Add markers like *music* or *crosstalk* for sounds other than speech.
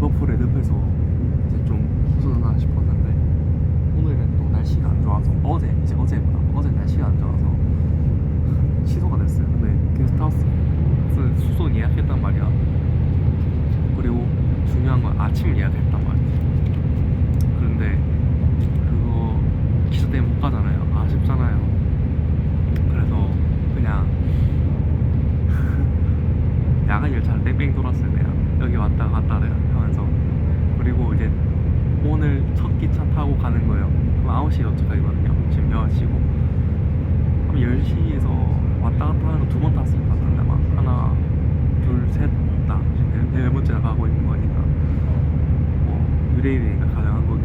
리버풀 레드패서 이제 좀 후선하나 싶었는데 오늘은 또 날씨가 안 좋아서 어제 이제 어제보다 어제 날씨가 안 좋아서 *laughs* 취소가 됐어요. 근데 게스트하우스 수속 예약했단 말이야. 그리고 중요한 건 아침 예약했단 말이지. 그런데 그거 기차 때문에 못 가잖아요. 아쉽잖아요. 그래서 그냥 *laughs* 야간 열차를 뺑뺑 돌았어요. 그냥 여기 왔다 갔다 내가. 9시에 도착하거든요. 지금 10시고. 그럼 10시에서 왔다 갔다 하는 거 두 번 탔을 것 같은데 아마. 하나 둘셋다. 지금 네, 네 번째 나 가고 있는 거니까. 뭐 유레일이니까 가능한 하고